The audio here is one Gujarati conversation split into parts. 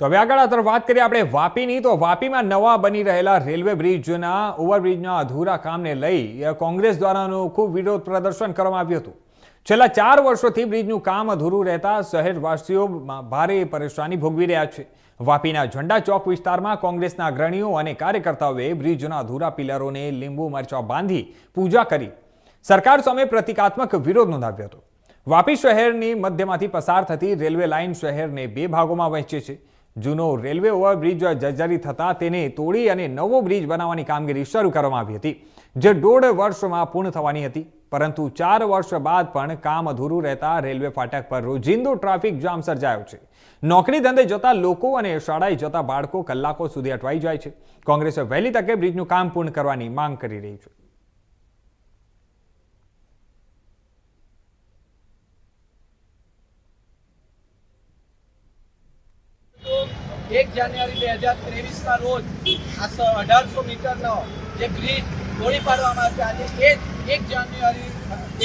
તો હવે આગળ તરફ વાત કરીએ આપણે વાપીની. તો વાપીમાં નવા બની રહેલા રેલવે બ્રિજના ઓવરબ્રિજના અધૂરા કામને લઈ કોંગ્રેસ દ્વારાનું ખૂબ વિરોધ પ્રદર્શન કરવામાં આવ્યું હતું. છેલ્લા ચાર વર્ષોથી બ્રિજનું કામ અધૂરું રહેતા શહેરવાસીઓ ભારે પરેશાની ભોગવી રહ્યા છે. વાપીના ઝંડા ચોક વિસ્તારમાં કોંગ્રેસના અગ્રણીઓ અને કાર્યકર્તાઓએ બ્રિજના અધૂરા પિલરોને લીંબુ, મરચા બાંધી પૂજા કરી. સરકાર સામે પ્રતિકાત્મક વિરોધ નોંધાવ્યો હતો. વાપી શહેરની મધ્યમાંથી પસાર થતી રેલવે લાઇન શહેરને બે ભાગોમાં વહેંચે છે. જૂનો રેલવે ઓવરબ્રિજ જર્જરી થતા તેને તોડી અને નવો બ્રિજ બનાવવાની કામગીરી શરૂ કરવામાં આવી હતી, જે દોઢ વર્ષમાં પૂર્ણ થવાની હતી. પરંતુ ચાર વર્ષ બાદ પણ કામ અધૂરું રહેતા રેલવે ફાટક પર રોજિંદો ટ્રાફિક જામ સર્જાયો છે. નોકરી ધંધે જતા લોકો અને શાળાએ જતા બાળકો કલાકો સુધી અટવાઈ જાય છે. કોંગ્રેસે વહેલી તકે બ્રિજનું કામ પૂર્ણ કરવાની માંગ કરી રહી છે. એક જાન્યુઆરી બે હજાર ત્રેવીસના રોજ આ અઢારસો મીટરનો જે બ્રિજ તોડી પાડવામાં આવ્યો આજે એ એક જાન્યુઆરી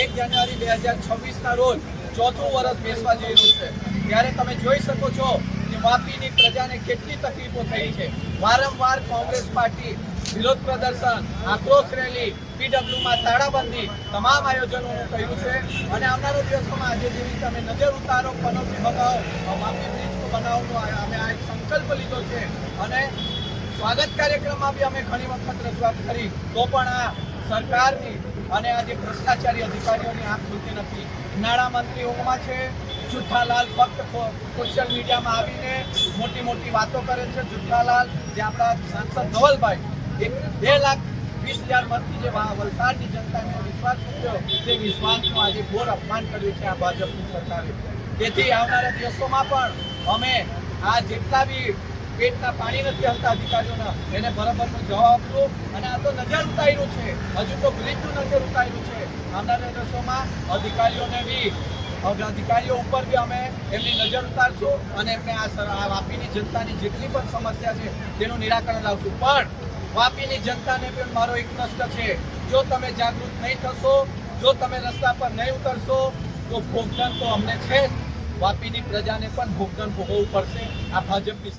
એક જાન્યુઆરી બે હજાર છવ્વીસના રોજ ચોથું વર્ષ બેસવા જઈ રહ્યું છે. ત્યારે તમે જોઈ શકો છો કે વાપીની પ્રજાને કેટલી તકલીફો થઈ છે. વારંવાર કોંગ્રેસ પાર્ટી, વિરોધ પ્રદર્શન, આક્રોશ રેલી, પીડબ્લ્યુમાં તાળાબંધી, તમામ આયોજનોનું કર્યું છે. અને આવનારા દિવસોમાં આજે જેવી તમે નજર ઉતારો પનોતી બગાવો વાપી બનાવવાનો અમે આ એક સંકલ્પ લીધો છે. અને સ્વાગત કાર્યક્રમમાં બી અમે ઘણી વખત રજૂઆત કરી. તો પણ આ સરકારની અને આ જે ભ્રષ્ટાચારી અધિકારીઓની આંખ ખુલતી નથી. નાણામંત્રી ઊંઘમાં છે. જુઠ્ઠાલાલ ફક્ત સોશિયલ મીડિયામાં આવીને મોટી મોટી વાતો કરે છે. જુઠ્ઠાલાલ, જે આપણા સાંસદ ધવલભાઈ, એક બે લાખ વીસ હજાર મતથી જે વલસાડની જનતાને વિશ્વાસ મૂક્યો તે વિશ્વાસનું આજે ઘોર અપમાન કર્યું છે આ ભાજપની સરકારે. તેથી આવનારા દિવસોમાં પણ અમે આ જેટલા બી પેટના પાણી નથી હલતા અધિકારીઓના, એને બરાબરનો જવાબ આપશું. અને આ તો નજર ઉતાર્યું છે. હજુ તો બ્રિજનું નજર ઉતાર્યું છે. આવનારા દિવસોમાં અધિકારીઓને બી અધિકારીઓ ઉપર બી અમે એમની નજર ઉતારશું અને એમને આ વાપીની જનતાની જેટલી પણ સમસ્યા છે, તેનું નિરાકરણ લાવશું. પણ વાપીની જનતાને પણ મારો એક પ્રશ્ન છે. જો તમે જાગૃત નહીં થશો, જો તમે રસ્તા પર નહીં ઉતરશો, તો ભોગદન તો અમને છે જ. વાપીની પ્રજાને પણ ભોગદન ભોગવવું પડશે. આ ભાજપની